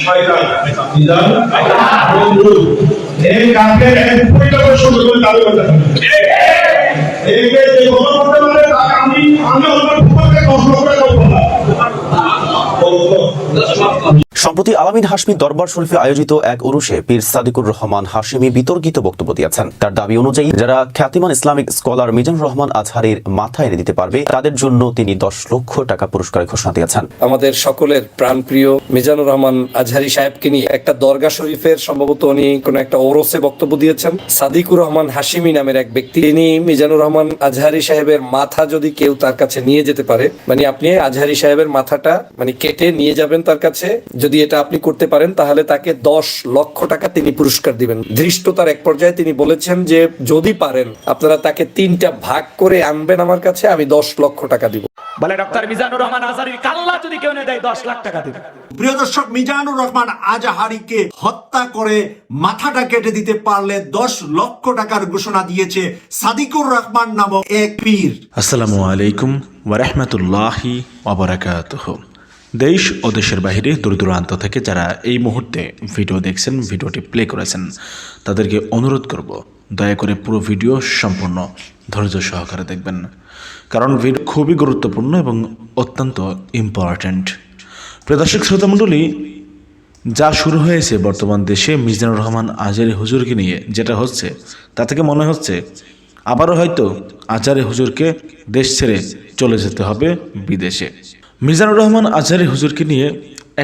শয়তান। বিধান বন্ধু। এই কাকে এক সুন্দর করে তাকে আমি আমি অন্য ফুটবলকে দশ করে টাকা দেবো না বলব সম্প্রতি আলামিন হাসমি দরবার শরীফে আয়োজিত এক উরুষে পীর সাদিকুর রহমান হাসিমি বিতর্কিত বক্তব্য দিয়েছেন। তার দাবি অনুযায়ী, যারা খ্যাতিমান ইসলামিক স্কলার মিজানুর রহমান আজহারের মাথা এনে দিতে পারবে, তাদের জন্য তিনি দশ লক্ষ টাকা পুরস্কারের ঘোষণা দিয়েছেন। আমাদের সকলের প্রাণপ্রিয় মিজানুর রহমান আজহারি সাহেবকে নিয়ে একটা দরগা শরীফের সম্ভবত উনি কোন একটা ওরসে বক্তব্য দিয়েছেন। সাদিকুর রহমান হাসিমি নামের এক ব্যক্তি, তিনি মিজানুর রহমান আজহারি সাহেবের মাথা যদি কেউ তার কাছে নিয়ে যেতে পারে মানে আপনি আজহারি সাহেবের মাথাটা মানে কেটে নিয়ে যাবেন তার কাছে যদি এটা আপনি করতে পারেন তাহলে তাকে দশ লক্ষ টাকা তিনি পুরস্কার দিবেন। ধৃষ্টতার এক পর্যায়ে তিনি বলেছেন যে যদি পারেন আপনারা তাকে তিনটা ভাগ করে আনবেন আমার কাছে আমি দশ লক্ষ টাকা দিব। বলে ডক্টর মিজানুর রহমান আজারির কাল্লা যদি কেউ দেয় দশ লাখ টাকা দিবে। প্রিয় দর্শক মিজানুর রহমান আজাহারিকে হত্যা করে মাথাটা কেটে দিতে পারলে দশ লক্ষ টাকার ঘোষণা দিয়েছে সাদিকুর রহমান নামক এক পীর। আসসালামু আলাইকুম ওয়ারহমতুল্লাহি ওবরাকাতুহ দেশ ও দেশের বাইরে দূর দূরান্ত থেকে যারা এই মুহূর্তে ভিডিও দেখছেন, ভিডিওটি প্লে করেছেন, তাদেরকে অনুরোধ করব, দয়া করে পুরো ভিডিও সম্পূর্ণ ধৈর্য সহকারে দেখবেন। কারণ ভিডিও খুবই গুরুত্বপূর্ণ এবং অত্যন্ত ইম্পর্ট্যান্ট প্রিয় দর্শক শ্রোতামণ্ডলী যা শুরু হয়েছে বর্তমান দেশে মিজানুর রহমান আজারি হুজুরকে নিয়ে, যেটা হচ্ছে, তা থেকে মনে হচ্ছে, আবারও হয়তো আজারি হুজুরকে দেশ ছেড়ে চলে যেতে হবে বিদেশে। মিজানুর রহমান আজারি হুজুরকে নিয়ে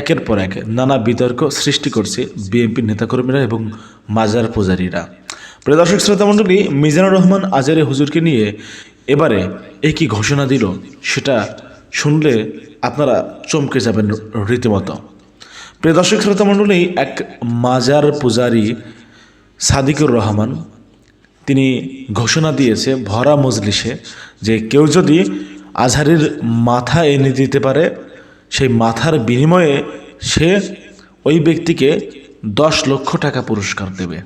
একের পর এক নানা বিতর্ক সৃষ্টি করছে বিএনপির নেতাকর্মীরা এবং মাজার পূজারীরা। প্রিয় দর্শক, শ্রোতামণ্ডলী, মিজানুর রহমান আজারি হুজুরকে নিয়ে এবারে একই ঘোষণা দিল সেটা শুনলে আপনারা চমকে যাবেন রীতিমতো। প্রিয় দর্শক শ্রোতা মণ্ডলী এক মাজার পূজারী সাদিকুর রহমান, তিনি ঘোষণা দিয়েছে ভরা মজলিসে যে কেউ যদি আজহারের মাথা এনে দিতে পারে, সেই মাথার বিনিময়ে সে ওই ব্যক্তিকে দশ লক্ষ টাকা পুরস্কার দেবে।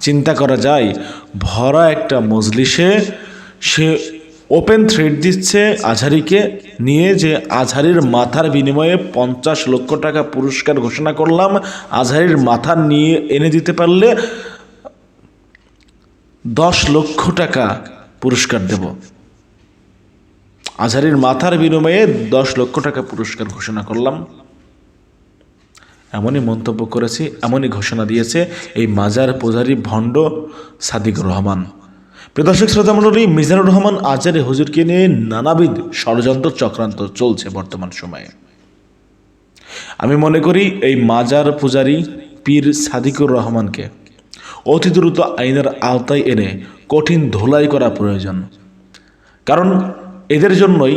চিন্তা করা যায়, ভরা একটা মজলিসে সে ওপেন থ্রেড দিচ্ছে আজহারিকে নিয়ে যে আজহারির মাথার বিনিময়ে পঞ্চাশ লক্ষ টাকা পুরস্কার ঘোষণা করলাম, আজহারির মাথা নিয়ে এনে দিতে পারলে দশ লক্ষ টাকা পুরস্কার দেব। আজহারির মাথার বিনিময়ে দশ লক্ষ টাকা পুরস্কার ঘোষণা করলাম। এমনই মন্তব্য করেছে, এমনই ঘোষণা দিয়েছে এই মাজার পূজারী ভণ্ড সাদিকুর রহমান। প্রদর্শক শ্রোতামণ্ডলী মিজানুর রহমান আজারে হুজুরকে নিয়ে নানাবিধ ষড়যন্ত্র চক্রান্ত চলছে বর্তমান সময়ে। আমি মনে করি এই মাজার পূজারী পীর সাদিকুর রহমানকে অতি দ্রুত আইনের আওতায় এনে কঠিন ধোলাই করা প্রয়োজন। কারণ এদের জন্যই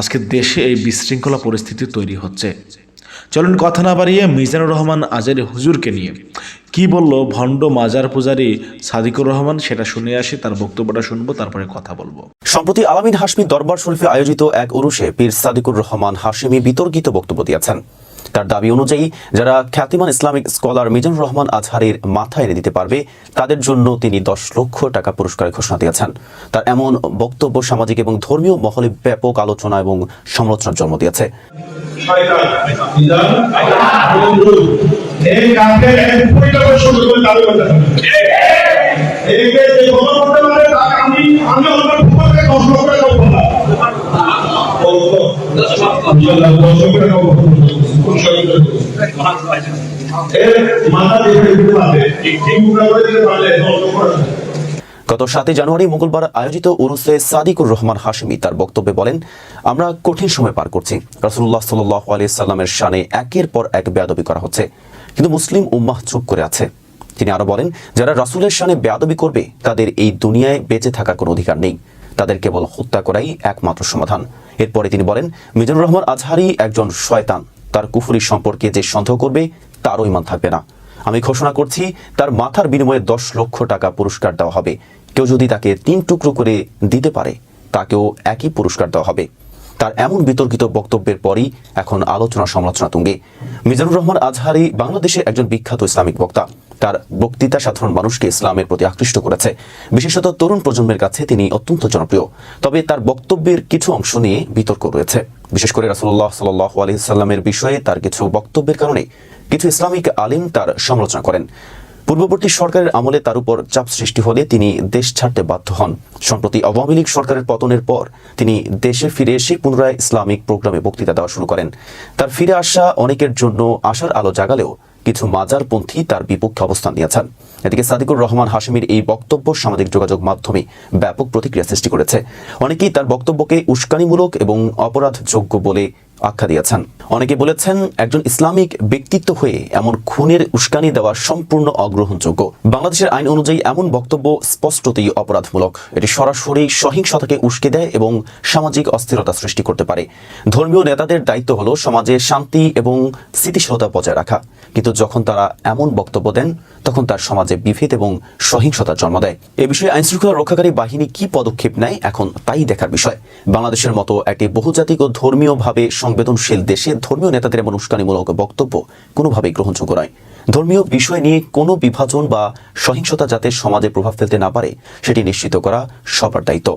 আজকে দেশে এই বিশৃঙ্খলা পরিস্থিতি তৈরি হচ্ছে। চলুন কথা না বাড়িয়ে মিজানুর রহমান আজারি হুজুরকে নিয়ে কি বলল ভণ্ড মাজার পূজারী সাদিকুর রহমান, সেটা শুনে আসি, তার বক্তব্যটা শুনব, তারপরে কথা বলব। সম্প্রতি আলামিন হাসমি দরবার শরীফে আয়োজিত এক উরুষে পীর সাদিকুর রহমান হাসিমি বিতর্কিত বক্তব্য দিয়েছেন। তার দাবি অনুযায়ী, যারা খ্যাতিমান ইসলামিক স্কলার মিজানুর রহমান আজহারের মাথা এনে দিতে পারবে, তাদের জন্য তিনি দশ লক্ষ টাকা পুরস্কারের ঘোষণা দিয়েছেন। তার এমন বক্তব্য সামাজিক এবং ধর্মীয় মহলে ব্যাপক আলোচনা এবং সমালোচনার জন্ম দিয়েছে। শয়তান গত সাতই জানুয়ারি মঙ্গলবার আয়োজিত উরুসে সাদিকুর রহমান হাসিমি তার বক্তব্যে বলেন, আমরা কঠিন সময় পার করছি। রাসুল্লাহ সাল্লাহ আলি সাল্লামের শানে একের পর এক বেয়াদবি করা হচ্ছে। কিন্তু মুসলিম উম্মাহ চুপ করে আছে। তিনি আরও বলেন, যারা রাসুলের শানে বেয়াদবি করবে, তাদের এই দুনিয়ায় বেঁচে থাকার কোনো অধিকার নেই। তাদের কেবল হত্যা করাই একমাত্র সমাধান। এরপরে তিনি বলেন, মিজানুর রহমান আজহারি একজন শয়তান। তার কুফুরি সম্পর্কে যে সন্দেহ করবে তারও ইমান থাকবে না। আমি ঘোষণা করছি, তার মাথার বিনিময়ে দশ লক্ষ টাকা পুরস্কার দেওয়া হবে। কেউ যদি তাকে তিন টুকরো করে দিতে পারে, তাকেও একই পুরস্কার দেওয়া হবে। তার এমন বিতর্কিত বক্তব্যের পরই এখন আলোচনা সমালোচনা তুঙ্গে। মিজানুর রহমান আজহারি বাংলাদেশের একজন বিখ্যাত ইসলামিক বক্তা। তার বক্তৃতা সাধারণ মানুষকে ইসলামের প্রতি আকৃষ্ট করেছে। বিশেষত তরুণ প্রজন্মের কাছে তিনি অত্যন্ত জনপ্রিয়। তবে তার বক্তব্যের কিছু অংশ নিয়ে বিতর্ক রয়েছে। বিশেষ করে রাসুল্লাহ সাল্লাহ আলহিসাল্লামের বিষয়ে তার কিছু বক্তব্যের কারণে কিছু ইসলামিক আলিম তার সমালোচনা করেন। পূর্ববর্তী সরকারের আমলে তার উপর চাপ সৃষ্টি হলে তিনি দেশ ছাড়তে বাধ্য হন। সম্প্রতি আওয়ামী লীগ সরকারের পতনের পর তিনি দেশে ফিরে এসে পুনরায় ইসলামিক প্রোগ্রামে বক্তৃতা দেওয়া শুরু করেন। তার ফিরে আসা অনেকের জন্য আশার আলো জাগালেও কিছু মাজারপন্থী তার বিপক্ষে অবস্থান নিয়েছেন। এদিকে সাদিকুর রহমান হাশিমির এই বক্তব্য সামাজিক যোগাযোগ মাধ্যমে ব্যাপক প্রতিক্রিয়া সৃষ্টি করেছে। অনেকেই তার বক্তব্যকে উস্কানিমূলক এবং অপরাধযোগ্য বলে আখ্যা দিয়েছেন। অনেকে বলেছেন, একজন ইসলামিক ব্যক্তিত্ব হয়ে এমন খুনের উস্কানি দেওয়া সম্পূর্ণ অগ্রহণযোগ্য। বাংলাদেশের আইন অনুযায়ী এমন বক্তব্য স্পষ্টতই অপরাধমূলক। এটি সরাসরি সহিংসতাকে উস্কে দেয় এবং সামাজিক অস্থিরতা সৃষ্টি করতে পারে। ধর্মীয় নেতাদের দায়িত্ব হলো সমাজে শান্তি এবং স্থিতিশীলতা বজায় রাখা। কিন্তু যখন তারা এমন বক্তব্য দেন তখন তার সমাজে বিভেদ এবং সহিংসতার জন্ম দেয়। এ বিষয়ে আইনশৃঙ্খলা রক্ষাকারী বাহিনী কি পদক্ষেপ নেয় এখন তাই দেখার বিষয়। বাংলাদেশের মতো একটি বহুজাতিক ও ধর্মীয়ভাবে সংবেদনশীল দেশে ধর্মীয় নেতাদের এমন উস্কানিমূলক বক্তব্য কোনোভাবেই গ্রহণযোগ্য নয়। ধর্মীয় বিষয় নিয়ে কোনো বিভাজন বা সহিংসতা যাতে সমাজে প্রভাব ফেলতে না পারে, সেটি নিশ্চিত করা সবার দায়িত্ব।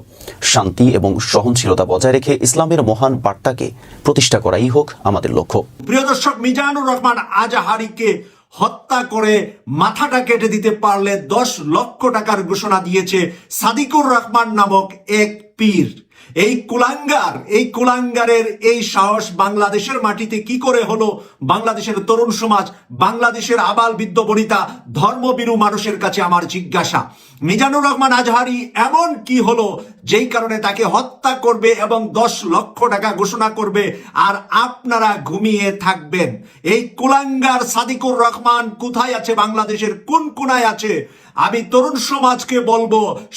শান্তি এবং সহনশীলতা বজায় রেখে ইসলামের মহান বার্তাকে প্রতিষ্ঠা করাই হোক আমাদের লক্ষ্য। প্রিয় দর্শক, মিজানুর রহমান আজাহারিকে হত্যা করে মাথাটা কেটে দিতে পারলে দশ লক্ষ টাকার ঘোষণা দিয়েছে সাদিকুর রহমান নামক এক পীর। এই কুলাঙ্গার, এই কুলাঙ্গারের এই সাহস বাংলাদেশের মাটিতে কি করে হলো? বাংলাদেশের তরুণ সমাজ, বাংলাদেশের আবাল বৃদ্ধ বনিতা ধর্মবিরু মানুষের কাছে আমার জিজ্ঞাসা। মিজানুর রহমান আজহারি, এমন কি হলো যেই কারণে তাকে হত্যা করবে এবং দশ লক্ষ টাকা ঘোষণা করবে আর আপনারা ঘুমিয়ে থাকবেন? এই কুলাঙ্গার সাদিকুর রহমান কোথায় আছে? বাংলাদেশের কোন কোনায় আছে? আমি তরুণ সমাজকে বলব,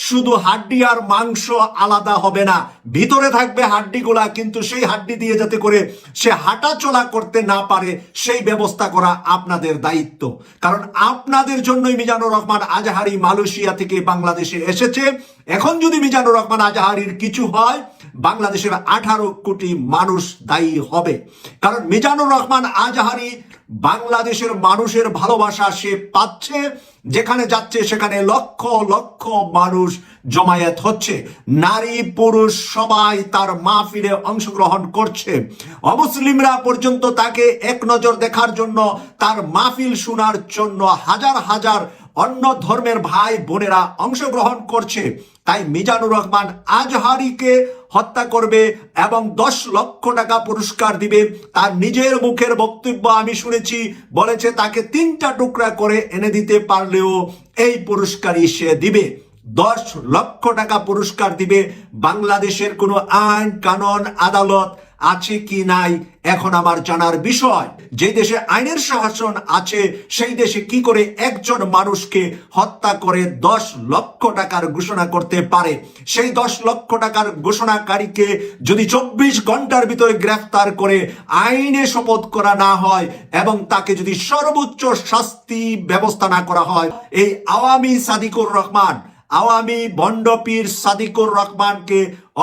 শুধু হাড্ডি আর মাংস আলাদা হবে না। ভিতরে থাকবে হাড্ডিগুলা, কিন্তু সেই হাড্ডি দিয়ে যাতে করে সে হাঁটা চলা করতে না পারে, সেই ব্যবস্থা করা আপনাদের দায়িত্ব। কারণ আপনাদের জন্যই মিজানুর রহমান আজহারি মালয়েশিয়া থেকে বাংলাদেশে এসেছে। এখন যদি মিজানুর রহমান আজাহারির কিছু হয়, বাংলাদেশের আঠারো কোটি মানুষ দায়ী হবে। কারণ মিজানুর রহমান আজাহারি বাংলাদেশের মানুষের ভালোবাসা সে পাচ্ছে, যেখানে যাচ্ছে সেখানে লক্ষ লক্ষ মানুষ জমায়েত হচ্ছে। নারী পুরুষ সবাই তার মাহফিলে অংশগ্রহণ করছে। অমুসলিমরা পর্যন্ত তাকে এক নজর দেখার জন্য তার মাহফিল শোনার জন্য হাজার হাজার অন্য ধর্মের ভাই বোনেরা অংশগ্রহণ করছে। তাই মিজানুর রহমান আজহারিকে হত্যা করবে এবং দশ লক্ষ টাকা পুরস্কার দিবে। তার নিজের মুখের বক্তব্য আমি শুনেছি, বলেছে তাকে তিনটা টুকরা করে এনে দিতে পারলেও এই পুরস্কারই সে দিবে। দশ লক্ষ টাকা পুরস্কার দিবে। বাংলাদেশের কোনো আইন, কানুন, আদালত আছে কি নাই, এখন আমার জানার বিষয়। যে দেশে আইনের শাসন আছে, সেই দেশে কি করে একজন মানুষকে হত্যা করে দশ লক্ষ টাকার ঘোষণা করতে পারে? সেই দশ লক্ষ টাকার ঘোষণাকারীকে যদি চব্বিশ ঘণ্টার ভিতরে গ্রেফতার করে আইনে শপথ করা না হয় এবং তাকে যদি সর্বোচ্চ শাস্তি ব্যবস্থা না করা হয়, এই আওয়ামী সাদিকুর রহমান আওয়ামী বন্ডপীর সাদিকুর রহমানকে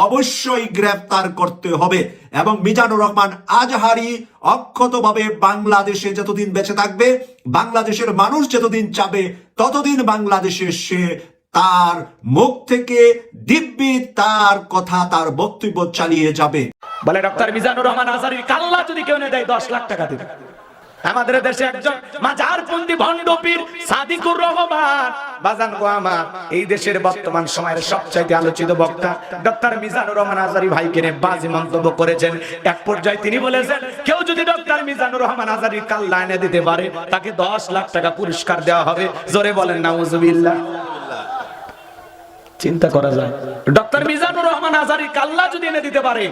অবশ্যই গ্রেফতার করতে হবে এবং মিজানুর রহমান আজহারি অক্ষতভাবে বাংলাদেশে যতদিন বেঁচে থাকবে, বাংলাদেশের মানুষ যতদিন চাবে, ততদিন বাংলাদেশে সে তার মুখ থেকে দিব্যি তার কথা, তার বক্তব্য চালিয়ে যাবে। বলে ডক্টর মিজানুর রহমান আজারির কাল্লা যদি কেউ এনে দেয়, দশ লাখ টাকা দেবে। আমাদের দেশে একজন মাজার পন্থী ভণ্ডপীর সাদিকুর রহমান। বাজান গো আমার, এই দেশের বর্তমান সময়ের সবচাইতে আলোচিত বক্তা ডক্টর মিজানুর রহমান আজারি ভাইকে নিয়ে বাজে মন্তব্য করেছেন। এক পর্যায়ে তিনি বলেছেন, কেউ যদি ডক্টর মিজানুর রহমান আজারির কাল লাইনে দিতে পারে, তাকে দশ লাখ টাকা পুরস্কার দেওয়া হবে। জোরে বলেন, নাউজুবিল্লাহ। চিন্তা করা যায়। ডক্টর মিজানুর রহমান আজারি কাল্লা যদি এনে দিতে পারে,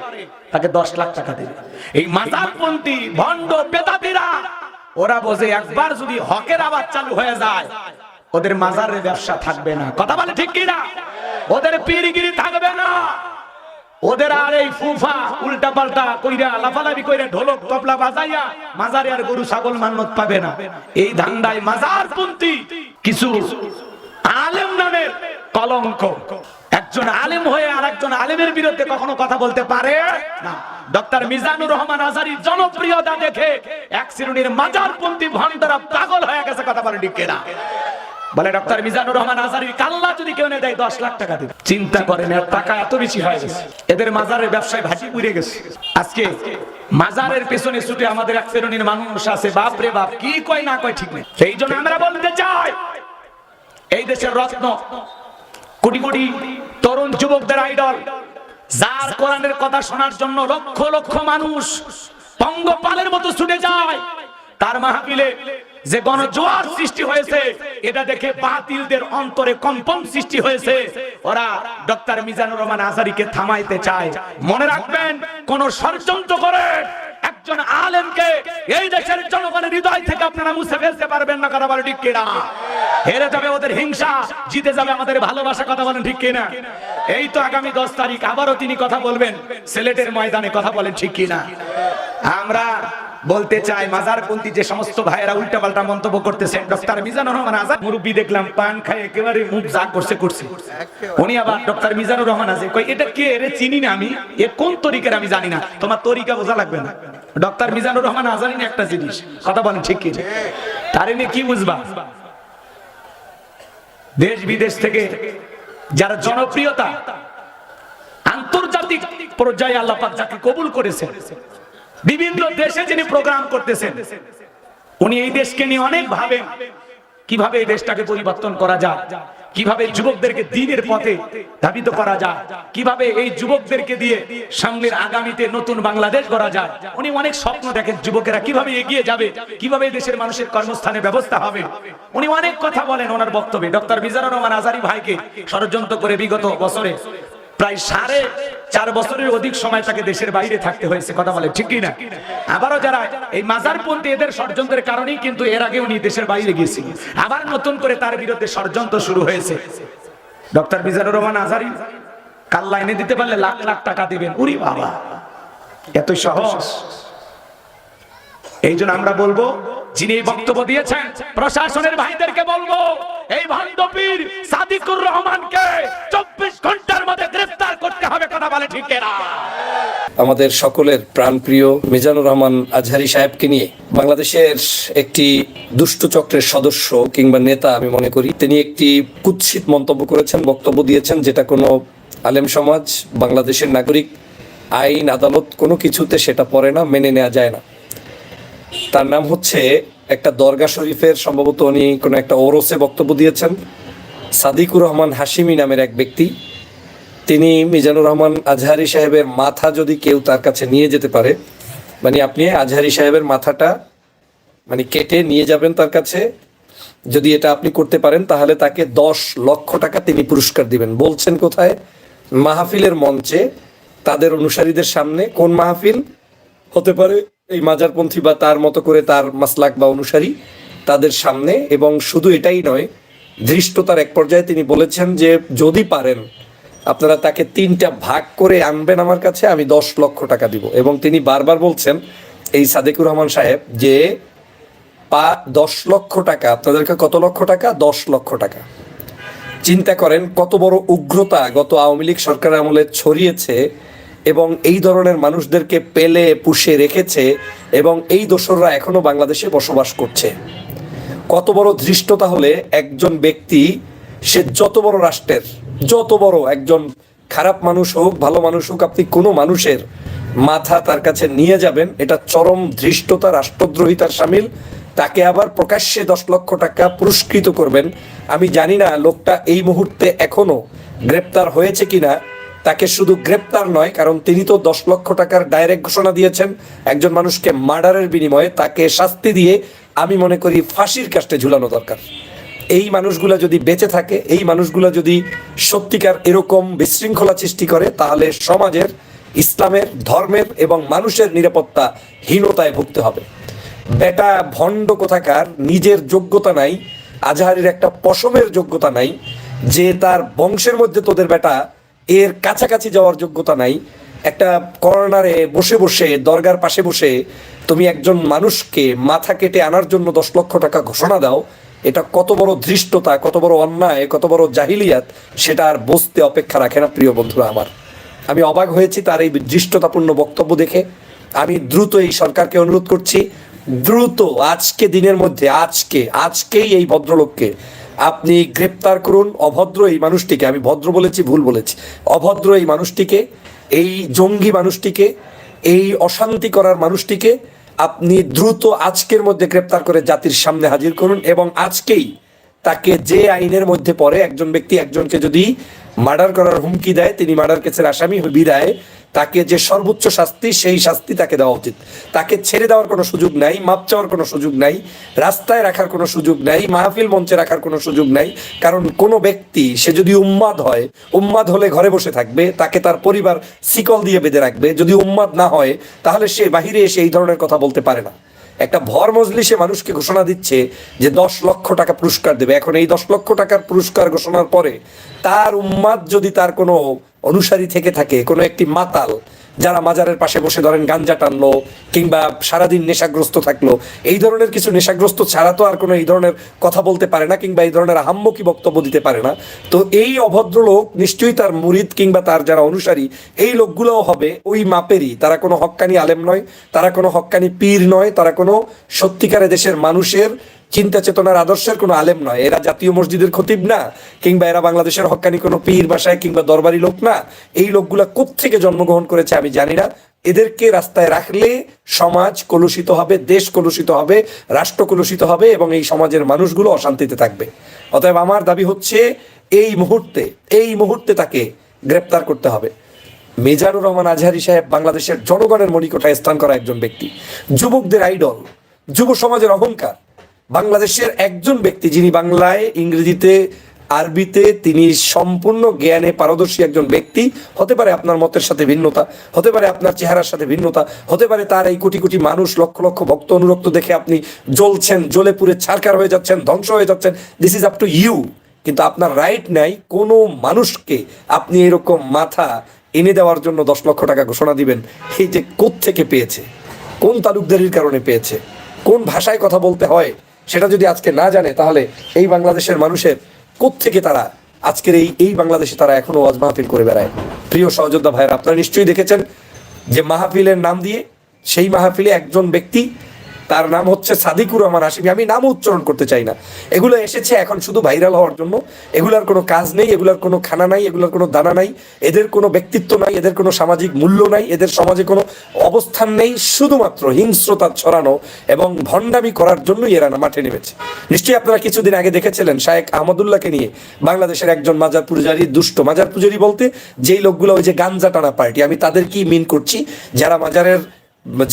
তাকে দশ লাখ টাকা দেবে এই মাজারপন্থী ভণ্ড বেতাতিরা ওরা বোঝে একবার যদি হকের আবার চালু হয়ে যায়, ওদের মাজারের ব্যবসা থাকবে না। কথা বলে ঠিক কিনা? ওদের পিরিগিরি থাকবে না। ওদের আর এই ফুফা উল্টা পাল্টা কইরা লাফালাফি কইরা ঢোলক তবলা বাজাইয়া মাজারে আর গরু, ছাগল, মান্নত পাবে না। এই ধান্দায় মাজার পন্থী কিছু আলেম নামের কলঙ্ক। একজন আলেম হয়ে আর একজন আলেমের বিরুদ্ধে কখনো কথা বলতে পারে? না। ডক্টর মিজানুর রহমান আজারির জনপ্রিয়তা দেখে এক শ্রেণির মাজারপন্থী ভণ্ডরা পাগল হয়ে গেছে কথা বলে, ঠিক কিনা? বলে, ডক্টর মিজানুর রহমান আজারির কাল্লা যদি কেউ এনে দেয়, দশ লাখ টাকা দিবে। চিন্তা করেন, এর টাকা এত বেশি হয়ে গেছে। এদের মাজারের ব্যবসায় ভাটি পুড়ে গেছে। আজকে মাজারের পেছনে ছুটে আমাদের এক শ্রেণির মানুষ আছে। বাপ রে বাপ, কি কয় না কয় ঠিক নেই। সেই জন্য আমরা বলতে চাই, এই দেশের রত্ন কোটি কোটি তরুণ যুবকদের আইডল, যার কোরআনের কথা শোনার জন্য লক্ষ লক্ষ মানুষ পঙ্গপালের মতো ছুটে যায়। তার মাহফিলে যে গণজোয়ার সৃষ্টি হয়েছে, এটা দেখে বাতিলদের অন্তরে কম্পন সৃষ্টি হয়েছে। ওরা ডক্টর মিজানুর রহমান আজারিকে থামাইতে চায়। মনে রাখবেন, কোন ষড়যন্ত্র করে একজন আলেমকে এই দেশের জনগণের হৃদয় থেকে আপনারা মুছে ফেলতে পারবেন না, কথা বলে ঠিক কিনা? হেরে যাবে ওদের হিংসা, জিতে যাবে আমাদের ভালোবাসা, কথা বলেন ঠিক কিনা? এই তো আগামী দশ তারিখ, আবারও তিনি কথা বলবেন, সিলেটের ময়দানে কথা বলেন ঠিক কিনা? আমরা বলতে চাই, মাজারপন্থী যে সমস্ত ভাইয়েরা উল্টাপাল্টা মন্তব্য করতেছেন ডক্টর মিজানুর রহমান আজাদ, মুরব্বী দেখলাম, পান খায়, একেবারে মুখ যা করছে করছে। উনি আবার ডক্টর মিজানুর রহমান আজাদ কই, এটা কে? রে চিনি না আমি। এ কোন তরিকার আমি জানি না। তোমার তরিকা বোঝা লাগবে না। ডক্টর মিজানুর রহমান আজাদিন একটা জিনিস। কথা বলেন ঠিক কি? তার এনে কি বুঝবা? দেশ বিদেশ থেকে যারা জনপ্রিয়তা, আন্তর্জাতিক পর্যায়ে আল্লাহ পাক যাকে কবুল করেছেন, বিভিন্ন দেশে যিনি প্রোগ্রাম করতেছেন, উনি এই দেশকে নিয়ে অনেক ভাবেন। কীভাবে এই দেশটাকে পরিবর্তন করা যায়? কীভাবে যুবকদেরকে দিনের পথে ধাবিত করা যায়? কীভাবে এই যুবকদেরকে দিয়ে সামনের আগামীতে নতুন বাংলাদেশ গড়া যায়? উনি অনেক স্বপ্ন দেখেন যুবকেরা কীভাবে এগিয়ে যাবে, কীভাবে দেশের মানুষের কর্মস্থানে ব্যবস্থা হবে। উনি অনেক কথা বলেন ওনার বক্তব্যে। ডক্টর মিজানুর রহমান আজারি ভাইকে ষড়যন্ত্র করে বিগত বছরে প্রায় সাড়ে চার বছরের অধিক সময় তাকে দেশের বাইরে থাকতে হয়েছে, কথা বলে, ঠিক না আবারও যারা এই মাজারপন্থী এদের ষড়যন্ত্রের কারণেই কিন্তু এর আগে উনি দেশের বাইরে গিয়েছিল আবার নতুন করে তার বিরুদ্ধে ষড়যন্ত্র শুরু হয়েছে। ডক্টর মিজানুর রহমান আজারি, কাল লাইনে দিতে পারলে লাখ লাখ টাকা দিবেন। উরি বাবা এত সহজ। এই আমরা বলব, যিনি এই বক্তব্য দিয়েছেন, প্রশাসনের ভাইদেরকে বলব, এই ভান্ডপীর আমাদের সকলের প্রাণপ্রিয় মিজানুর রহমান আজহারি সাহেবকে নিয়ে। বাংলাদেশের একটি দুষ্ট চক্রের সদস্য কিংবা নেতা আমি মনে করি, তিনি একটি কুৎসিত মন্তব্য করেছেন, বক্তব্য দিয়েছেন, যেটা কোনো আলেম সমাজ, বাংলাদেশের নাগরিক, আইন, আদালত কোনো কিছুতে সেটা পড়ে না, মেনে নেওয়া যায় না। তার নাম হচ্ছে একটা দরগা শরীফের, সম্ভবত উনি কোনো একটা ওরসে বক্তব্য দিয়েছেন। সাদিকুর রহমান হাসিমি নামের এক ব্যক্তি তিনি মিজানুর রহমান আজহারি সাহেবের মাথা যদি কেউ তার কাছে নিয়ে যেতে পারে মানে আপনি আজহারি সাহেবের মাথাটা মানে কেটে নিয়ে যাবেন তার কাছে, যদি এটা আপনি করতে পারেন, তাহলে তাকে দশ লক্ষ টাকা তিনি পুরস্কার দিবেন। বলছেন কোথায়? মাহফিলের মঞ্চে, তাদের অনুসারীদের সামনে। কোন মাহফিল? হতে পারে এই মাজারপন্থী বা তার মতো করে তার মাসলাক বা অনুসারী তাদের সামনে। এবং শুধু এটাই নয়, ধৃষ্টতার এক পর্যায়ে তিনি বলেছেন যে, যদি পারেন আপনারা তাকে তিনটা ভাগ করে আনবেন আমার কাছে, আমি দশ লক্ষ টাকা দিব। এবং তিনি বারবার বলছেন এই সাদেকুর রহমান সাহেব যে পা দশ লক্ষ টাকা, আপনাদেরকে কত লক্ষ টাকা? দশ লক্ষ টাকা। চিন্তা করেন কত বড় উগ্রতা গত আওয়ামী লীগ সরকারের আমলে ছড়িয়েছে এবং এই ধরনের মানুষদেরকে পেলে, পুষে, রেখেছে এবং এই দোসররা এখনও বাংলাদেশে বসবাস করছে। কত বড় ধৃষ্টতা হলে একজন ব্যক্তি সে যত বড় রাষ্ট্রের, যত বড় একজন খারাপ মানুষ হোক, ভালো মানুষ হোক, আপনি কোনো মানুষের মাথা তার কাছে নিয়ে যাবেন, এটা চরম ধৃষ্টতা, রাষ্ট্রদ্রোহিতার সামিল। তাকে আবার প্রকাশ্যে দশ লক্ষ টাকা পুরস্কৃত করবেন। আমি জানি না লোকটা এই মুহূর্তে এখনও গ্রেপ্তার হয়েছে কিনা। তাকে শুধু গ্রেপ্তার নয়, কারণ তিনি তো দশ লক্ষ টাকার ডাইরেক্ট ঘোষণা দিয়েছেন, একজন মানুষকে মার্ডারের বিনিময়ে তাকে শাস্তি দিয়ে আমি মনে করি ফাঁসির কাস্টে ঝুলানো দরকার। এই মানুষগুলা যদি বেঁচে থাকে, এই মানুষগুলা যদি সত্যিকার এরকম বিশৃঙ্খলা সৃষ্টি করে, তাহলে সমাজের, ইসলামের, ধর্মের এবং মানুষের নিরাপত্তা হীনতায় ভুগতে হবে। বেটা ভণ্ড কোথাকার, নিজের যোগ্যতা নাই, আজহারির একটা পশমের যোগ্যতা নাই, যে তার বংশের মধ্যে তোদের বেটা এর কাছাকাছি যাওয়ার যোগ্যতা নাই, একটা কর্নারে বসে বসে, দরগার পাশে বসে, তুমি একজন মানুষকে মাথা কেটে আনার জন্য দশ লক্ষ টাকা ঘোষণা দাও এটা কত বড় ধৃষ্টতা, কত বড় অন্যায়, কত বড় জাহিলিয়াত, সেটা আর বসতে অপেক্ষা রাখে না প্রিয় বন্ধুরা আমার। আমি অবাক হয়েছি তার এই দৃষ্টতাপূর্ণ বক্তব্য দেখে। আমি দ্রুত এই সরকারকে অনুরোধ করছি, দ্রুত আজকে দিনের মধ্যে, আজকে, আজকেই এই ভদ্রলোককে আপনি গ্রেপ্তার করুন। অভদ্র এই মানুষটিকে, আমি ভদ্র বলেছি, ভুল বলেছি। অভদ্র এই মানুষটিকে, এই জঙ্গি মানুষটিকে, এই অশান্তি করার মানুষটিকে আপনি দ্রুত আজকের মধ্যে গ্রেপ্তার করে জাতির সামনে হাজির করুন এবং আজকেই তাকে যে আইনের মধ্যে পড়ে, একজন ব্যক্তি একজনকে যদি মার্ডার করার হুমকি দেয়, তিনি মার্ডার কেসের আসামি, বিদায়। তাকে যে সর্বোচ্চ শাস্তি, সেই শাস্তি তাকে দেওয়া উচিত। তাকে ছেড়ে দেওয়ার কোনো সুযোগ নাই, মাপ চাওয়ার কোনো সুযোগ নাই, রাস্তায় রাখার কোনো সুযোগ নাই, মাহফিল মঞ্চে রাখার কোনো সুযোগ নাই, কারণ কোনো ব্যক্তি, সে যদি উম্মাদ হয়, উম্মাদ হলে ঘরে বসে থাকবে, তাকে তার পরিবার শিকল দিয়ে বেঁধে রাখবে। যদি উম্মাদ না হয়, তাহলে সে বাহিরে এসে এই ধরনের কথা বলতে পারে না। একটা ভর মজলিসে মানুষকে ঘোষণা দিচ্ছে যে দশ লক্ষ টাকা পুরস্কার দেবে। এখন এই দশ লক্ষ টাকার পুরস্কার ঘোষণার পরে তার উম্মাদ যদি তার কোনো অনুসারী থেকে থাকে কোনো একটি মাতাল যারা মাজারের পাশে বসে ধরেন গাঞ্জা টানলো কিংবা সারাদিন নেশাগ্রস্ত থাকল, এই ধরনের কিছু নেশাগ্রস্ত ছাড়া তো আর কোনো এই ধরনের কথা বলতে পারে না কিংবা এই ধরনের আহাম্মকি বক্তব্য দিতে পারে না। তো এই অভদ্র লোক নিশ্চয়ই তার মুরিদ কিংবা তার যারা অনুসারী, এই লোকগুলোও হবে ওই মাপেরই। তারা কোনো হক্কানি আলেম নয়, তারা কোনো হক্কানি পীর নয়, তারা কোনো সত্যিকারে দেশের মানুষের চিন্তা চেতনার আদর্শের কোনো আলেম নয়। এরা জাতীয় মসজিদের খতিব না, কিংবা এরা বাংলাদেশের হক্কানি কোনো পীর বাসায় কিংবা দরবারি লোক না। এই লোকগুলা কোত্থেকে জন্মগ্রহণ করেছে আমি জানি না। এদেরকে রাস্তায় রাখলে সমাজ কলুষিত হবে, দেশ কলুষিত হবে, রাষ্ট্র কলুষিত হবে, এবং এই সমাজের মানুষগুলো অশান্তিতে থাকবে। অতএব আমার দাবি হচ্ছে, এই মুহূর্তে এই মুহূর্তে তাকে গ্রেপ্তার করতে হবে। মেজারুর রহমান আজহারি সাহেব বাংলাদেশের জনগণের মণিকোঠায় স্থান করা একজন ব্যক্তি। যুবকদের আইডল যুব সমাজের অহংকার বাংলাদেশের একজন ব্যক্তি যিনি বাংলায়, ইংরেজিতে, আরবিতে তিনি সম্পূর্ণ জ্ঞানে পারদর্শী একজন ব্যক্তি। হতে পারে আপনার মতের সাথে ভিন্নতা, হতে পারে আপনার চেহারার সাথে ভিন্নতা, হতে পারে তার এই কোটি কোটি মানুষ লক্ষ লক্ষ ভক্ত অনুরক্ত দেখে আপনি জ্বলছেন, জ্বলে পুড়ে ছারকার হয়ে যাচ্ছেন, ধ্বংস হয়ে যাচ্ছেন। This is up to you কিন্তু আপনার রাইট নাই, কোনো মানুষকে আপনি এরকম মাথা এনে দেওয়ার জন্য দশ লক্ষ টাকা ঘোষণা দিবেন। এই যে থেকে পেয়েছে? কোন তালুকদারির কারণে পেয়েছে? কোন ভাষায় কথা বলতে হয়? সেটা যদি আজকে না জানে, তাহলে এই বাংলাদেশের মানুষের থেকে তারা আজকের এই এই বাংলাদেশে তারা এখনও ওয়াজ মাহফিল করে বেড়ায়? প্রিয় সহযোদ্ধা ভাইয়ের, আপনারা নিশ্চয়ই দেখেছেন যে মাহফিলের নাম দিয়ে সেই মাহফিলে একজন ব্যক্তি তার নাম হচ্ছে সাদিকুর রহমান হাসিমি আমি নাম উচ্চারণ করতে চাই না। এগুলো এসেছে এখন শুধু ভাইরাল হওয়ার জন্য। এগুলার কোনো কাজ নেই, এগুলার কোনো খানা নাই, এগুলার কোনো দানা নাই, এদের কোনো ব্যক্তিত্ব নাই, এদের কোনো সামাজিক মূল্য নাই, এদের সমাজে কোনো অবস্থান নেই, শুধুমাত্র হিংস্রতা ছড়ানো এবং ভণ্ডামি করার জন্যই এরা মাঠে নেমেছে। নিশ্চয়ই আপনারা কিছুদিন আগে দেখেছিলেন শায়েক আহমদুল্লাহকে নিয়ে, বাংলাদেশের একজন মাজার পূজারী, দুষ্ট মাজার পূজারী বলতে, যেই লোকগুলো ওই যে গাঞ্জা টানা পার্টি, আমি তাদের কি মিন করছি? যারা মাজারের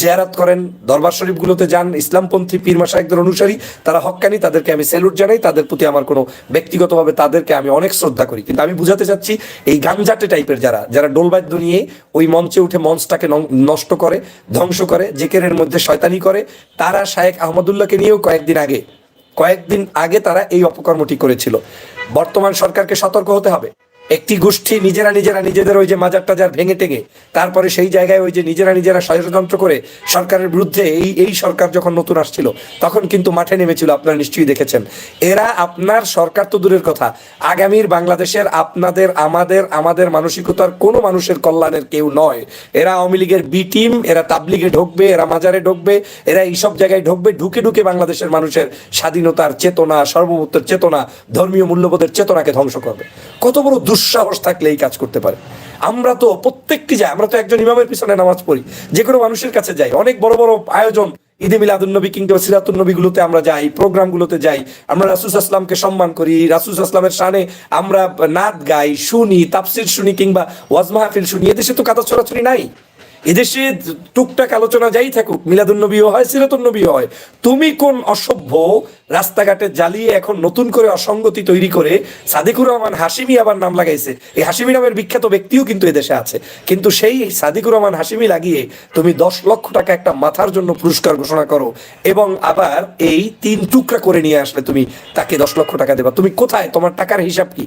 জিয়ারাত করেন, দরবার শরীফগুলোতে যান, ইসলামপন্থী পীর মাসায়কদের অনুসারী, তারা হক্কানি, তাদেরকে আমি স্যালুট জানাই, তাদের প্রতি আমার কোনো ব্যক্তিগতভাবে তাদেরকে আমি অনেক শ্রদ্ধা করি। কিন্তু আমি বুঝাতে চাচ্ছি, এই গাঞ্জাটে টাইপের যারা যারা ডোলবাদ্য নিয়ে ওই মঞ্চে উঠে মঞ্চটাকে নষ্ট করে, ধ্বংস করে, জেকেরের মধ্যে শয়তানি করে, তারা শায়েক আহমদুল্লাহকে নিয়েও কয়েকদিন আগে কয়েকদিন আগে তারা এই অপকর্মটি করেছিল। বর্তমান সরকারকে সতর্ক হতে হবে। একটি গোষ্ঠী নিজেরা নিজেরা নিজেদের ওই যে মাজার টাজার ভেঙে টেঙে, তারপরে সেই জায়গায় ওই যে নিজেরা নিজেরা ষড়যন্ত্র করে সরকারের বিরুদ্ধে এই এই সরকার যখন নতুন আসছিল, তখন কিন্তু মাঠে নেমেছিল, আপনারা নিশ্চয়ই দেখেছেন। এরা আপনার সরকার তো দূরের কথা, আগামীর বাংলাদেশের আপনাদের, আমাদের আমাদের মানসিকতার কোনো মানুষের কল্যাণের কেউ নয়। এরা আওয়ামী লীগের বি টিম, এরা তাবলিগে ঢুকবে, এরা মাজারে ঢুকবে, এরা এইসব জায়গায় ঢুকবে, ঢুকে ঢুকে বাংলাদেশের মানুষের স্বাধীনতার চেতনা সর্বমুক্তের চেতনা, ধর্মীয় মূল্যবোধের চেতনাকে ধ্বংস করবে। কত বড় দুঃসাহস থাকলে এই কাজ করতে পারে। আমরা তো প্রত্যেকটি যাই, আমরা তো একজন ইমামের পিছনে নামাজ পড়ি। যে কোনো মানুষের কাছে যাই। অনেক বড় বড় আয়োজন ঈদে মিলাদুলনবী কিংবা সিরাতুলনবীগুলোতে আমরা যাই, প্রোগ্রামগুলোতে যাই। আমরা রাসুস আসলামকে সম্মান করি। রাসুস আসলামের সানে আমরা নাদ গাই, শুনি তাপসির শুনি কিংবা ওয়াজ মাহফিল শুনি। এদেশে তো কাদা ছড়াছড়ি নাই। এদেশে টুকটাক আলোচনা যাই থাকুক মিলাদুন্নবীও হয় সিরাতুন্নবীও হয়। তুমি কোন অসভ্য রাস্তাঘাটে জ্বালিয়ে এখন নতুন করে অসঙ্গতি তৈরি করে সাদিকুর রহমান হাসিমি আবার নাম লাগাইছে? এই হাসিমি নামের বিখ্যাত ব্যক্তিও কিন্তু এদেশে আছে। কিন্তু সেই সাদিকুর রহমান হাসিমি লাগিয়ে তুমি দশ লক্ষ টাকা একটা মাথার জন্য পুরস্কার ঘোষণা করো এবং আবার এই তিন টুকরা করে নিয়ে আসলে তুমি তাকে দশ লক্ষ টাকা দেবা। তুমি কোথায়? তোমার টাকার হিসাব কি?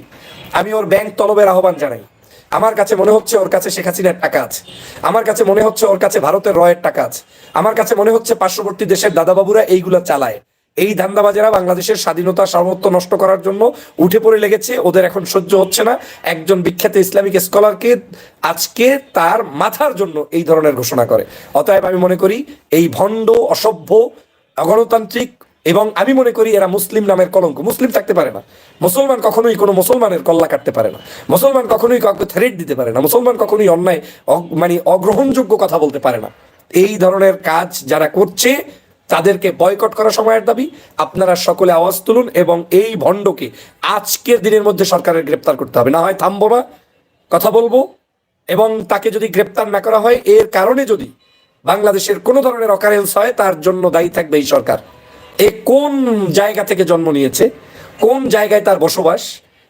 আমি ওর ব্যাংক তলবের আহ্বান জানাই। আমার কাছে মনে হচ্ছে ওর কাছে শেখ হাসিনার টাকা আছে। আমার কাছে মনে হচ্ছে ওর কাছে ভারতের রয়ের টাকা আছে। আমার কাছে মনে হচ্ছে পার্শ্ববর্তী দেশের দাদাবাবুরা এইগুলা চালায়। এই ধান্দাবাজেরা বাংলাদেশের স্বাধীনতা সার্বত্ব নষ্ট করার জন্য উঠে পড়ে লেগেছে। ওদের এখন সহ্য হচ্ছে না। একজন বিখ্যাত ইসলামিক স্কলারকে আজকে তার মাথার জন্য এই ধরনের ঘোষণা করে। অতএব আমি মনে করি, এই ভণ্ড, অসভ্য, অগণতান্ত্রিক এবং আমি মনে করি এরা মুসলিম নামের কলঙ্ক। মুসলিম থাকতে পারে না। মুসলমান কখনোই কোনো মুসলমানের কল্লা কাটতে পারে না। মুসলমান কখনোই কাউকে থ্রেট দিতে পারে না। মুসলমান কখনোই অন্যায় মানে অগ্রহণযোগ্য কথা বলতে পারে না। এই ধরনের কাজ যারা করছে, তাদেরকে বয়কট করা সময়ের দাবি। আপনারা সকলে আওয়াজ তুলুন এবং এই ভণ্ডকে আজকের দিনের মধ্যে সরকারের গ্রেপ্তার করতে হবে। না হয় থামবো না, কথা বলব। এবং তাকে যদি গ্রেপ্তার না করা হয়, এর কারণে যদি বাংলাদেশের কোনো ধরনের অকারেন্স হয়, তার জন্য দায়ী থাকবে এই সরকার। কোন জায়গা থেকে জন্ম নিয়েছে, কোন জায়গায় তার বসবাস,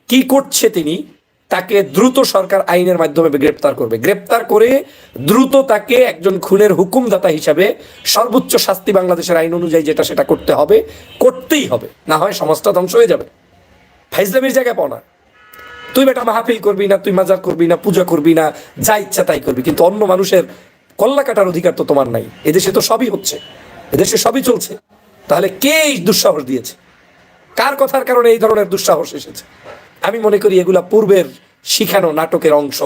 কি করছে তিনি, তাকে দ্রুত সরকার আইনের মাধ্যমে গ্রেপ্তার করবে। গ্রেপ্তার করে দ্রুত তাকে একজন খুনের হুকুমদাতা হিসাবে সর্বোচ্চ শাস্তি বাংলাদেশের আইন অনুযায়ী যেটা সেটা করতে হবে, করতেই হবে। না হয় সমাজটা ধ্বংস হয়ে যাবে। ফাইজলামির জায়গায় পাও না। তুই বেটা মাহফিল করবি না, তুই মাজার করবি না, পূজা করবি না, যা ইচ্ছা তাই করবি। কিন্তু অন্য মানুষের কল্লা কাটার অধিকার তো তোমার নাই। এদেশে তো সবই হচ্ছে। এদেশে সবই চলছে। তাহলে কে এই দুঃসাহস দিয়েছে? কার কথার কারণে এই ধরনের দুঃসাহস এসেছে? আমি মনে করি এগুলা পূর্বের শিখানো নাটকের অংশ।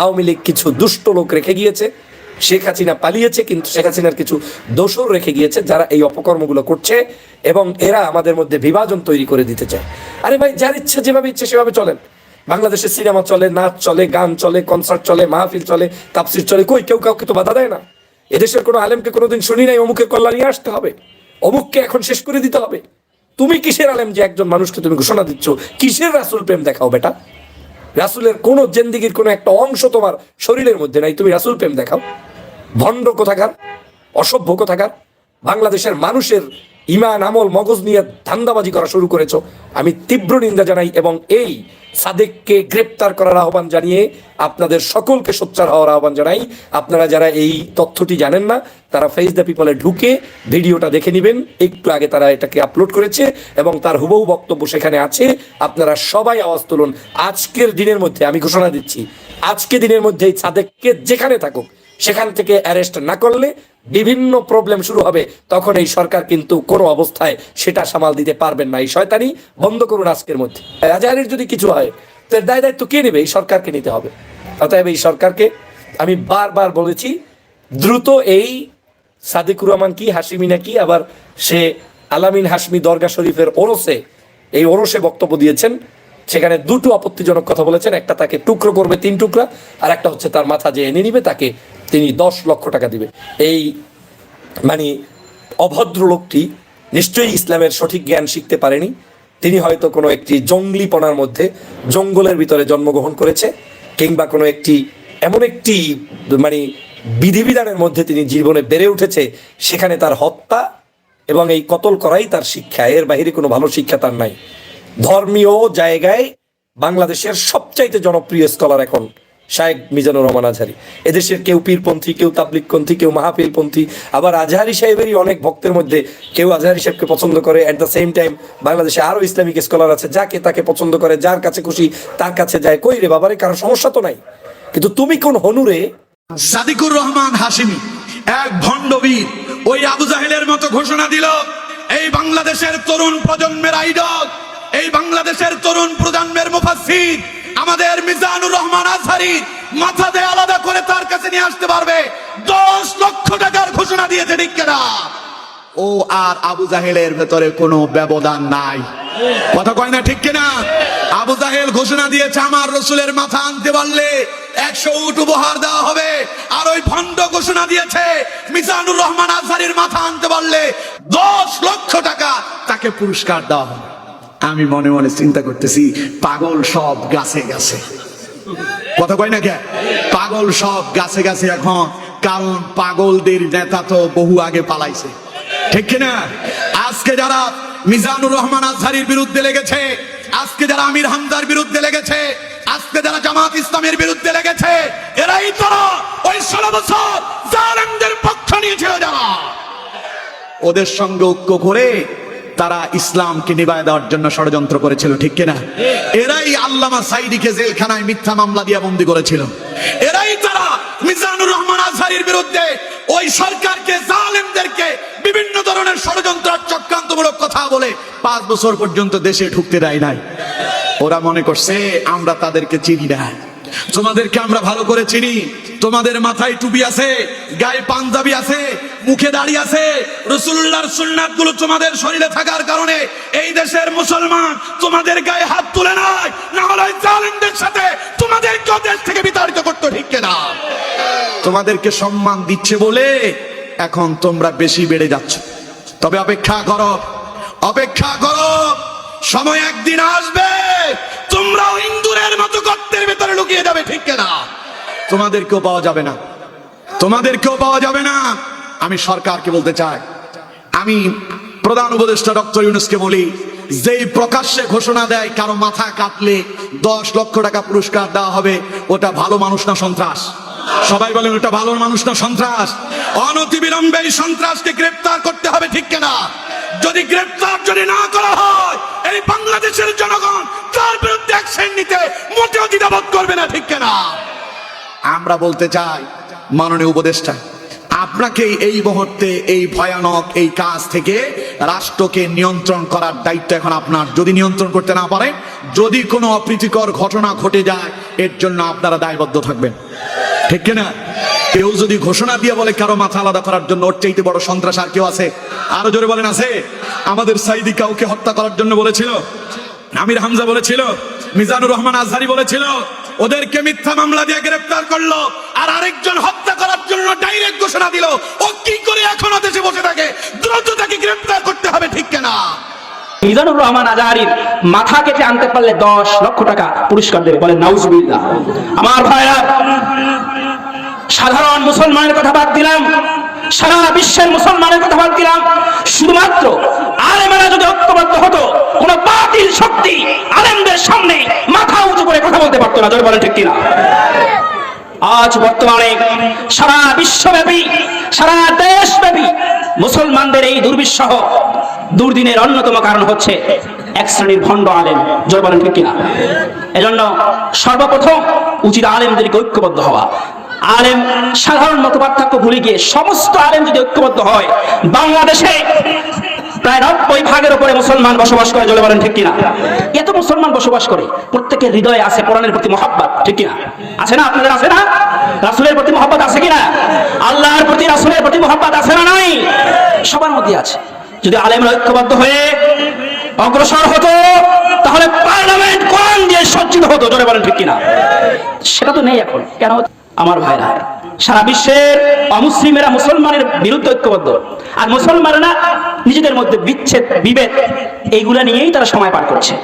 আওয়ামী লীগ কিছু দুষ্ট লোক রেখে গিয়েছে, শেখ হাসিনা পালিয়েছে, কিন্তু শেখ হাসিনার কিছু দোষর রেখে গিয়েছে যারা এই অপকর্মগুলো করছে এবং এরা আমাদের মধ্যে বিভাজন তৈরি করে দিতে চায়। আরে ভাই, যার ইচ্ছে যেভাবে ইচ্ছে সেভাবে চলেন। বাংলাদেশের সিনেমা চলে, নাচ চলে, গান চলে, কনসার্ট চলে, মাহফিল চলে তাপসির চলে, কই কেউ কাউকে তো বাধা দেয় না। এদেশের কোনো আলেমকে কোনোদিন শুনি নাই, অমুকের কল্যাণ নিয়ে আসতে হবে। অমুককে এখন শেষ করে দিতে হবে। তুমি কিসের আলেম যে একজন মানুষকে তুমি ঘোষণা দিচ্ছ? কিসের রাসুল প্রেম দেখাও বেটা? রাসুলের কোন জেন্দিগির কোনো একটা অংশ তোমার শরীরের মধ্যে নাই। তুমি রাসুল প্রেম দেখাও। ভণ্ড কোথাকার? অসভ্য কোথাকার? বাংলাদেশের মানুষের ইমান, আমল, মগজ নিয়ে ধান্দাবাজি করা শুরু করেছ। আমি তীব্র নিন্দা জানাই এবং এই সাদেককে গ্রেপ্তার করার আহ্বান জানিয়ে আপনাদের সকলকে সোচ্চার হওয়ার আহ্বান জানাই। আপনারা যারা এই তথ্যটি জানেন না, তারা ফেস দ্য পিপলে ঢুকে ভিডিওটা দেখে নেবেন। একটু আগে তারা এটাকে আপলোড করেছে এবং তার হুবহু বক্তব্য সেখানে আছে। আপনারা সবাই আওয়াজ তুলুন। আজকের দিনের মধ্যে আমি ঘোষণা দিচ্ছি, আজকে দিনের মধ্যে এই সাদেককে যেখানে থাকুক, সেখান থেকে অ্যারেস্ট না করলে বিভিন্ন প্রবলেম শুরু হবে, তখন এই সরকার কিন্তু কোনো অবস্থায় সেটা সামাল দিতে পারবেন না। এই শয়তানি বন্ধ করুন আজকের মধ্যে। রাজাহারির যদি কিছু হয়, তো দায় দায়িত্ব কে নেবে? এই সরকারকে নিতে হবে। অতএব এই সরকারকে আমি বারবার বলেছি, দ্রুত এই সাদিকুর রহমান কি হাসিমি নাকি, আবার সে আলামিন হাসমি দরগা শরীফের ওরসে, এই ওরসে বক্তব্য দিয়েছেন। সেখানে দুটো আপত্তিজনক কথা বলেছেন। একটা তাকে টুকরো করবে তিন টুকরা, আর একটা হচ্ছে তার মাথা যে এনে নিবে, তাকে তিনি দশ লক্ষ টাকা দিবে। এই মানে অভদ্র লোকটি নিশ্চয়ই ইসলামের সঠিক জ্ঞান শিখতে পারেনি। তিনি হয়তো কোনো একটি জঙ্গলিপনার মধ্যে জঙ্গলের ভিতরে জন্মগ্রহণ করেছে, কিংবা কোনো একটি, এমন একটি মানে বিধিবিধানের মধ্যে তিনি জীবনে বেড়ে উঠেছে, সেখানে তার হত্যা এবং এই কতল করাই তার শিক্ষা। এর বাইরে কোনো ভালো শিক্ষা তার নাই। ধর্মীয় জায়গায় বাংলাদেশের সবচাইতে জনপ্রিয় স্কলার এখন শায়েক মিজানুর রহমান আজহারি। এদেশের কেউ পীরপন্থী, কেউ তাবলিকপন্থী কেউ মাহাপীরপন্থী আবার আজহারি সাহেবেরই অনেক ভক্তের মধ্যে কেউ আজহারি সাহেবকে পছন্দ করে। অ্যাট দ্য সেম টাইম বাংলাদেশে আরও ইসলামিক স্কলার আছে, যাকে তাকে পছন্দ করে, যার কাছে খুশি তার কাছে যায়। কই রে বাবারে, কারও সমস্যা তো নাই। কিন্তু তুমি কোন হনুরে? সাদিকুর রহমান হাসিমি এক ভণ্ডবীর, ওই আবু জাহেলের মতো ঘোষণা দিল, এই বাংলাদেশের তরুণ প্রজন্মের আইডল। এই বাংলাদেশের তরুণ প্রজন্মের মুফাসসির, আমাদের মিজানুর রহমান আজহারি মাথা দিয়ে আলাদা করে তার কাছে নিয়ে আসতে পারবে। দশ লক্ষ টাকার ঘোষণা দিয়েছে, ঠিক কেনা? ও আর আবু জাহেলের ভেতরে কোনো ব্যবধান নাই। কথা কয় না, ঠিক কিনা? আবু জাহেল ঘোষণা দিয়েছে, আমার রসুলের মাথা আনতে পারলে একশো উট উপহার দেওয়া হবে। আর ওই ভণ্ড ঘোষণা দিয়েছে, মিজানুর রহমান আজহারির মাথা আনতে পারলে দশ লক্ষ টাকা তাকে পুরস্কার দেওয়া হবে। আমি মনে মনে চিন্তা করতেছি, পাগল সব গাছে গাছে। কথা কয় না কে? পাগল সব গাছে গাছে এখন, কারণ পাগলদের নেতা তো বহু আগে পালাইছে। ঠিক কিনা? আজকে যারা মিজানুর রহমান আজহারির বিরুদ্ধে লেগেছে, আজকে যারা আমির হামদার বিরুদ্ধে লেগেছে, আজকে যারা জামাত ইসলামের বিরুদ্ধে লেগেছে, এরাই তো ওই ষোলো বছর পক্ষ নিয়েছিল যারা। ওদের সঙ্গে ঐক্য করে তারা ইসলামকে নিবায় দেওয়ার জন্য ষড়যন্ত্র করেছিল, ঠিক কিনা? এরাই আল্লামা সাইদিকে জেলখানায় মিথ্যা মামলা দিয়ে বন্দি করেছিল। এরাই তারা মিজানুর রহমান আজহারির বিরুদ্ধে ওই সরকারকে জালেমদেরকে বিভিন্ন ধরনের ষড়যন্ত্র চক্রান্তমূলক কথা বলে পাঁচ বছর পর্যন্ত দেশে ঢুকতে দেয় নাই। ওরা মনে করছে, আমরা তাদেরকে চিনি না। তোমাদেরকে আমরা ভালো করে চিনি তোমাদের মাথায় টুপি আছে, গায়ে পাঞ্জাবি আছে, মুখে দাড়ি আছে। রসুল্লাহর সুন্নাতগুলো তোমাদের শরীরে থাকার কারণে এই দেশের মুসলমান তোমাদের গায়ে হাত তুলে নাই না হলে জালেমদের সাথে তোমাদেরকে দেশ থেকে বিতাড়িত করতে ঠিক না তোমাদেরকে সম্মান দিচ্ছে বলে এখন তোমরা বেশি বেড়ে যাচ্ছ। তবে অপেক্ষা করো অপেক্ষা করো, সময় একদিন আসবে, তোমরাও ইন্দুরের মতো গর্তের ভেতরে লুকিয়ে যাবে, ঠিক না তোমাদেরকেও পাওয়া যাবে না। তোমাদেরকেও পাওয়া যাবে না। আমি সরকারকে বলতে চাই। আমি প্রধান উপদেষ্টা ডক্টর ইউনুসকে বলি, যেই প্রকাশ্যে ঘোষণা দেয় কারও মাথা কাটলে দশ লক্ষ টাকা পুরস্কার দেওয়া হবে, ওটা ভালো মানুষ না সন্ত্রাস? সবাই বলেন, ওটা ভালো মানুষ না সন্ত্রাস? অনতিবিলম্বে এই সন্ত্রাসকে গ্রেপ্তার করতে হবে ঠিক কিনা? যদি গ্রেপ্তার যদি না করা হয়, এই বাংলাদেশের জনগণ তার বিরুদ্ধে অ্যাকশন নিতে মোটেও দ্বিধাবোধ করবে না ঠিক কিনা? আমরা বলতে চাই, মাননীয় উপদেষ্টা, আপনাকে এই মুহূর্তে এই ভয়ানক এই কাজ থেকে রাষ্ট্রকে নিয়ন্ত্রণ করার দায়িত্ব এখন আপনার। যদি নিয়ন্ত্রণ করতে না পারে যদি কোনো অপ্রীতিকর ঘটনা ঘটে যায়, এর জন্য আপনারা দায়বদ্ধ থাকবেন। ঠিক কিনা? কেউ যদি ঘোষণা দিয়ে বলে কারও মাথা আলাদা করার জন্য ওর চাইতে বড় সন্ত্রাস আর কেউ আছে? আরও জোরে বলেন, আছে? আমাদের সাইদি কাউকে হত্যা করার জন্য বলেছিল, আমির হামজা বলেছিল, মিজানুর রহমান আজহারি বলেছিল ওদেরকে মিথ্যা মামলা দিয়ে গ্রেফতার করল, আর আরেকজন হত্যা করার জন্য ডাইরেক্ট ঘোষণা দিল। ও কি করে এখনও দেশে বসে থাকে? দ্রুত তাকে গ্রেফতার করতে হবে, ঠিক কিনা? মিজানুর রহমান আজাহারির মাথা কেটে আনতে পারলে দশ লক্ষ টাকা পুরস্কার দেবে, বলে নাউজুবিল্লাহ। আমার ভাইরা, সাধারণ মুসলমানের কথা বাদ দিলাম। সারা বিশ্বের মুসলমানের কথা বাদ দিলাম। শুধুমাত্র আলেমেরা যদি ঐক্যবদ্ধ হতো, কোন বাতিল শক্তি আলেমদের সামনে মাথা উঁচু করে কথা বলতে পারতো না। জয় বলেন ঠিক কিনা? আজ বর্তমানে সারা বিশ্বব্যাপী, সারা দেশব্যাপী মুসলমানদের এই দুর্বিষহ, দুর্দিনের অন্যতম কারণ হচ্ছে এক শ্রেণির ভণ্ড আলেম। জয় বলেন ঠিক কিনা? এজন্য সর্বপ্রথম উচিত আলেমদেরকে ঐক্যবদ্ধ হওয়া। আলেম সাধারণ মত পার্থক্য ভুলে গিয়ে সমস্ত আলেম যদি ঐক্যবদ্ধ হয়, বাংলাদেশে প্রায় নব্বই ভাগের উপরে মুসলমান বসবাস করে জলে বলেন ঠিক কিনা? এত মুসলমান বসবাস করে, প্রত্যেকের হৃদয়ে আছে কোরআনের প্রতি মহাব্বত, ঠিক কিনা? আছে না আপনাদের, আছে না? রাসুলের প্রতি মহাব্বত আছে কিনা? আল্লাহর প্রতি, রাসুলের প্রতি মহাব্বত আছে না নাই? সবার মধ্যে আছে। যদি আলেমরা ঐক্যবদ্ধ হয়ে অগ্রসর হতো, তাহলে পার্লামেন্ট কোরআন দিয়ে সজ্জিত হতো, জোরে বলেন ঠিক কিনা? সেটা তো নেই এখন। কেন? আমার ভাইরা। সারা বিশ্বের অমুসলিমেরা মুসলমানের বিরুদ্ধে ঐক্যবদ্ধ। আর মুসলমানেরা নিজেদের মধ্যে বিচ্ছেদ, বিভেদ, এইগুলা নিয়েই তারা সময় পার করছে।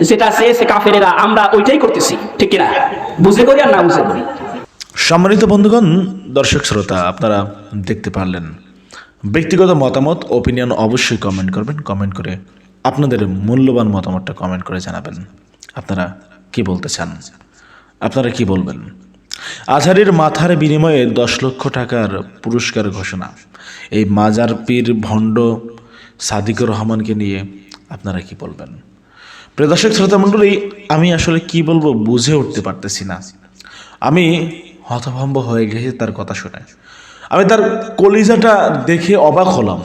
যেটা চেয়েছে কাফেরেরা, আমরা ওইটাই করতেছি। ঠিক কিনা? বুঝে করি আর না বুঝে করি? সম্মানিত বন্ধুগণ, দর্শক শ্রোতা, আপনারা দেখতে পারলেন। ব্যক্তিগত মতামত ওপিনিয়ন অবশ্যই কমেন্ট করবেন। কমেন্ট করে আপনাদের মূল্যবান মতামতটা কমেন্ট করে জানাবেন। আপনারা কি বলতে চান? আপনারা কি বলবেন? আজহারির মাথার বিনিময়ে দশ লক্ষ টাকার পুরস্কার ঘোষণা। এই মাজার পীর ভণ্ড সাদিকুর রহমানকে নিয়ে আপনারা কি বলবেন? প্রিয় দর্শক শ্রোতা মণ্ডলী আমি আসলে কি বলব বুঝে উঠতে পারতেছি না। আমি হতভম্ব হয়ে গেছি তার কথা শুনে। আমি তার কলিজাটা দেখে অবাক হলাম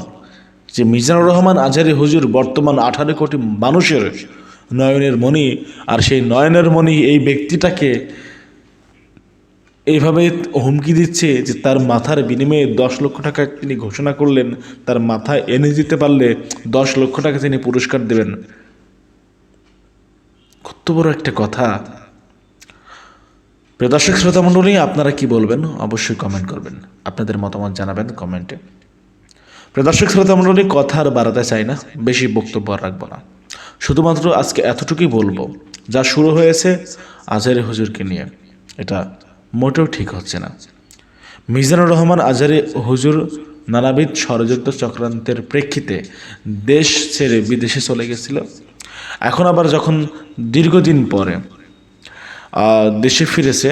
যে মিজানুর রহমান আজারি হুজুর বর্তমান আঠারো কোটি মানুষের নয়নের মণি, আর সেই নয়নের মণি এই ব্যক্তিটাকে এইভাবে হুমকি দিচ্ছে যে তার মাথার বিনিময়ে দশ লক্ষ টাকা তিনি ঘোষণা করলেন, তার মাথায় এনে দিতে পারলে দশ লক্ষ টাকা তিনি পুরস্কার দেবেন। কত বড় একটা কথা। প্রিয় দর্শক, শ্রোতা মণ্ডলী, আপনারা কি বলবেন? অবশ্যই কমেন্ট করবেন। আপনাদের মতামত জানাবেন কমেন্টে প্রিয় দর্শক, শ্রোতা মণ্ডলী কথা আর বাড়াতে চাই না, বেশি বক্তব্য আর রাখব না। শুধুমাত্র আজকে এতটুকুই বলব, যা শুরু হয়েছে আজারে হুজুরকে নিয়ে। এটা মোটেও ঠিক হচ্ছে না। মিজানুর রহমান আজারে হুজুর নানাবিধ ষড়যন্ত্র চক্রান্তের প্রেক্ষিতে দেশ ছেড়ে বিদেশে চলে গেছিল। এখন আবার যখন দীর্ঘদিন পরে দেশে ফিরেছে,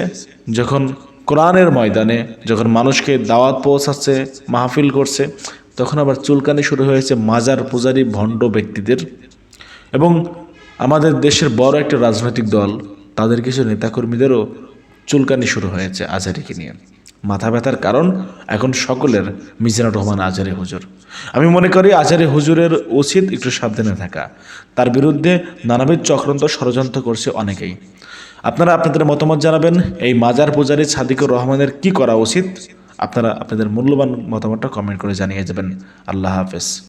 যখন কোরআনের ময়দানে যখন মানুষকে দাওয়াত পৌঁছাচ্ছে, মাহফিল করছে, তখন আবার চুলকানি শুরু হয়েছে মাজার পূজারী ভণ্ড ব্যক্তিদের। এবং আমাদের দেশের বড় একটা রাজনৈতিক দল, তাদের কিছু নেতাকর্মীদেরও চুলকানি শুরু হয়েছে আজারিকে নিয়ে। মাথা ব্যথার কারণ এখন সকলের মিজানুর রহমান আজারে হুজুর। আমি মনে করি আজারে হুজুরের উচিত একটু সাবধানে থাকা। তার বিরুদ্ধে নানাবিধ চক্রান্ত ষড়যন্ত্র করছে অনেকেই। আপনারা আপনাদের মতামত জানাবেন, এই মাজার পূজারী সাদিকুর রহমানের কি করা উচিত? আপনারা আপনাদের মূল্যবান মতামতটা কমেন্ট করে জানিয়ে যাবেন। আল্লাহ হাফেজ।